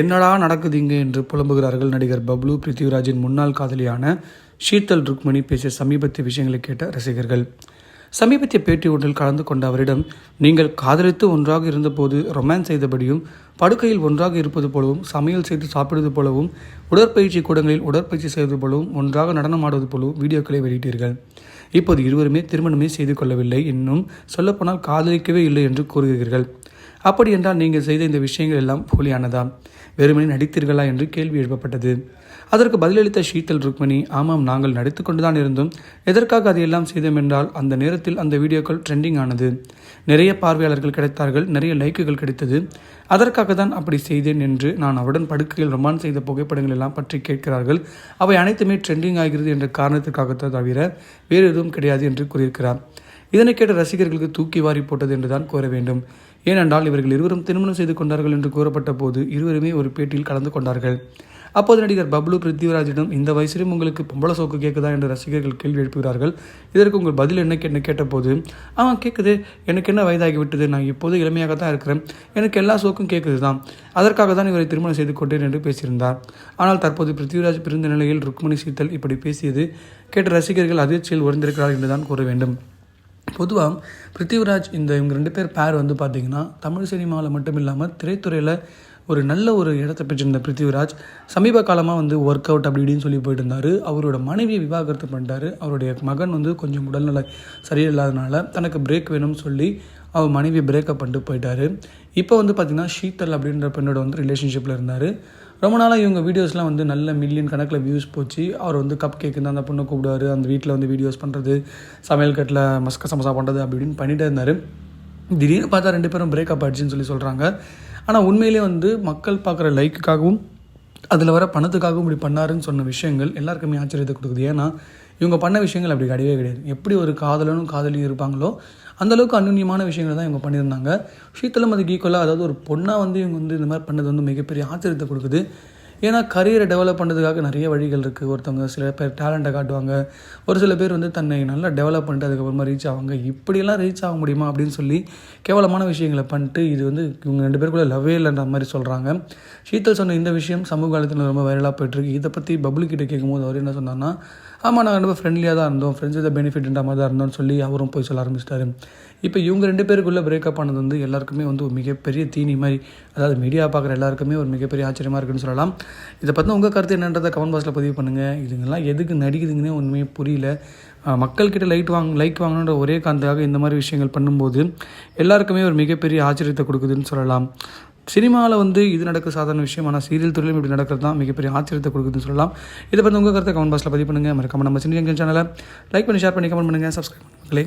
என்னடா நடக்குது இங்கே என்று புலம்புகிறார்கள் நடிகர் பப்ளு பிருத்திவிராஜின் முன்னாள் காதலியான ஷீத்தல் ருக்மணி பேசிய சமீபத்திய விஷயங்களை கேட்ட ரசிகர்கள். சமீபத்திய பேட்டி ஒன்றில் கலந்து கொண்ட அவரிடம் நீங்கள் காதலித்து ஒன்றாக இருந்தபோது ரொமான்ஸ் செய்தபடியும் படுக்கையில் ஒன்றாக இருப்பது போலவும் சமையல் செய்து சாப்பிடுவது போலவும் உடற்பயிற்சி கூடங்களில் உடற்பயிற்சி செய்வது போலவும் ஒன்றாக நடனமாடுவது போலவும் வீடியோக்களை வெளியிட்டீர்கள். இப்போது இருவருமே திருமணமே செய்து கொள்ளவில்லை. இன்னும் சொல்லப்போனால் காதலிக்கவே இல்லை என்று கூறுகிறீர்கள். அப்படி என்றால் நீங்கள் செய்த இந்த விஷயங்கள் எல்லாம் போலியானதா வெறுமனே நடித்தீர்களா என்று கேள்வி எழுப்பப்பட்டது. அதற்கு பதிலளித்த ஷீத்தல் ருக்மணி ஆமாம் நாங்கள் நடித்து கொண்டுதான் இருந்தோம். எதற்காக அதையெல்லாம் செய்தோம் என்றால் அந்த நேரத்தில் அந்த வீடியோக்கள் ட்ரெண்டிங் ஆனது. நிறைய பார்வையாளர்கள் கிடைத்தார்கள் நிறைய லைக்குகள் கிடைத்தது. அதற்காக தான் அப்படி செய்தேன் என்று நான் அவருடன் படுக்கையில் ரொமான் செய்த புகைப்படங்கள் எல்லாம் பற்றி கேட்கிறார்கள். அவை அனைத்துமே ட்ரெண்டிங் ஆகிறது என்ற காரணத்திற்காகத்தான் தவிர வேறு எதுவும் கிடையாது என்று கூறியிருக்கிறார். இதனை கேட்ட ரசிகர்களுக்கு தூக்கி வாரி போட்டது என்றுதான் கூற வேண்டும். ஏனென்றால் இவர்கள் இருவரும் திருமணம் செய்து கொண்டார்கள் என்று கூறப்பட்ட போது இருவருமே ஒரு பேட்டியில் கலந்து கொண்டார்கள். அப்போது நடிகர் பப்ளு பிருத்திவிராஜிடம் இந்த வயசிலும் உங்களுக்கு பொம்பளை சோக்கு கேட்குதா என்று ரசிகர்கள் கேள்வி எழுப்புகிறார்கள். இதற்கு உங்கள் பதில் என்ன என்ன கேட்டபோது ஆமாம் கேட்குது எனக்கு என்ன வயதாகி விட்டது நான் இப்போது இளமையாக தான் இருக்கிறேன். எனக்கு எல்லா சோக்கும் கேட்குது தான் அதற்காக தான் இவரை திருமணம் செய்து கொண்டேன் என்று பேசியிருந்தார். ஆனால் தற்போது பிருத்திவிராஜ் பிறந்த நிலையில் ருக்மணி சீத்தல் இப்படி பேசியது கேட்ட ரசிகர்கள் அதிர்ச்சியில் உறைந்திருக்கிறார் என்றுதான் கூற வேண்டும். பொதுவாக பிருத்திவிராஜ் இந்த இவங்க ரெண்டு பேர் பேர் வந்து பார்த்திங்கன்னா தமிழ் சினிமாவில் மட்டும் இல்லாமல் திரைத்துறையில் ஒரு நல்ல ஒரு இடத்தை பெற்றிருந்த பிருத்திவிராஜ். சமீப காலமாக வந்து ஒர்க் அவுட் அப்படி இப்படின்னு சொல்லி போயிட்டு இருந்தார். அவரோட மனைவியை விவாகரத்து பண்ணிட்டாரு. அவருடைய மகன் வந்து கொஞ்சம் உடல்நிலை சரியில்லாதனால தனக்கு பிரேக் வேணும்னு சொல்லி அவர் மனைவி பிரேக்கப் பண்ணிட்டு போயிட்டாரு. இப்போ வந்து பார்த்திங்கன்னா ஷீத்தல் அப்படின்ற பெண்ணோட வந்து ரிலேஷன்ஷிப்பில் இருந்தார். ரொம்ப நாளாக இவங்க வீடியோஸ்லாம் வந்து நல்ல மில்லியன் கணக்கில் வியூஸ் போச்சு. அவர் வந்து கப் கேக்குன்னு அந்த பொண்ணை கூப்பிடுவார். அந்த வீட்டில் வந்து வீடியோஸ் பண்ணுறது சமையல் கட்டில் மஸ்க சமசா பண்ணுறது அப்படி இப்படின்னு பண்ணிகிட்டே இருந்தார். திடீர்னு பார்த்தா ரெண்டு பேரும் பிரேக்கப் ஆயிடுச்சுன்னு சொல்லி சொல்கிறாங்க ஆனால் உண்மையிலே வந்து மக்கள் பார்க்குற லைக்குக்காகவும் அதில் வர பணத்துக்காகவும் இப்படி பண்ணாருன்னு சொன்ன விஷயங்கள் எல்லாருக்குமே ஆச்சரியத்தை கொடுக்குது. ஏன்னா இவங்க பண்ண விஷயங்கள் அப்படி கிடையவே கிடையாது. எப்படி ஒரு காதலனும் காதலியும் இருப்பாங்களோ அந்தளவுக்கு அந்யுன்யமான விஷயங்கள் தான் இவங்க பண்ணியிருந்தாங்க. ஷீத்தலம் அதுக்கு ஈக்குவலாக அதாவது ஒரு பொண்ணாக வந்து இவங்க வந்து இந்த மாதிரி பண்ணது வந்து மிகப்பெரிய ஆச்சரியத்தை கொடுக்குது. ஏன்னா கரியரை டெவலப் பண்ணுறதுக்காக நிறைய வழிகள் இருக்குது ஒருத்தவங்க சில பேர் டேலண்ட்டை காட்டுவாங்க. ஒரு சில பேர் வந்து தன்னை நல்லா டெவலப் பண்ணிட்டு அதுக்கப்புறமா ரீச் ஆவாங்க. இப்படியெல்லாம் ரீச் ஆக முடியுமா அப்படின்னு சொல்லி கேவலமான விஷயங்களை பண்ணிட்டு இது வந்து இவங்க ரெண்டு பேருக்குள்ள லவ்வே இல்லைன்ற மாதிரி சொல்கிறாங்க சீத்தல் சொன்ன இந்த விஷயம் சமூக காலத்தில் ரொம்ப வைரலாக போயிட்டுருக்கு இதை பற்றி பப்ளு கிட்ட கேட்கும்போது அவர் என்ன சொன்னார்னா ஆமாம் நாங்கள் ரொம்ப ஃப்ரெண்ட்லியாக தான் இருந்தோம். ஃப்ரெண்ட்ஸ் வித பெனிஃபிட்ன்ற மாதிரி தான் இருந்தோம்னு சொல்லி அவரும் போய் சொல்ல ஆரம்பிச்சிட்டாரு. இப்போ இவங்க ரெண்டு பேருக்குள்ளே பிரேக்கப் ஆனது வந்து எல்லாருக்குமே வந்து ஒரு மிகப்பெரிய தீனி மாதிரி அதாவது மீடியா பார்க்குற எல்லாருக்குமே ஒரு மிகப்பெரிய ஆச்சரியமாக இருக்குன்னு சொல்லலாம். இதை பற்றி உங்கள் கருத்து என்னன்றதை கமெண்ட் பாக்ஸில் பதிவு பண்ணுங்கள் இதுங்கெல்லாம் எதுக்கு நடிக்குதுங்கன்னே ஒன்றுமே புரியல. மக்கள்கிட்ட லைட் வாங்க லைக் வாங்கணுன்ற ஒரே காந்தக்காக இந்த மாதிரி விஷயங்கள் பண்ணும்போது எல்லாருக்குமே ஒரு மிகப்பெரிய ஆச்சரியத்தை கொடுக்குதுன்னு சொல்லலாம். சினிமாவில் வந்து இது நடக்க சாதாரண விஷயம் ஆனால் சீரியல் துறையிலும் இப்படி நடக்கிறது தான் மிகப்பெரிய ஆச்சரியத்தை கொடுக்குதுன்னு சொல்லலாம். இதை பற்றி உங்கள் கருத்தை கமெண்ட் பாக்ஸில் பதிவு பண்ணுங்கள் மறக்காம நம்ம சின்ன சேனலை லைக் பண்ணி ஷேர் பண்ணி கமெண்ட் பண்ணுங்கள் சப்ஸ்கிரைப் பண்ணுங்களே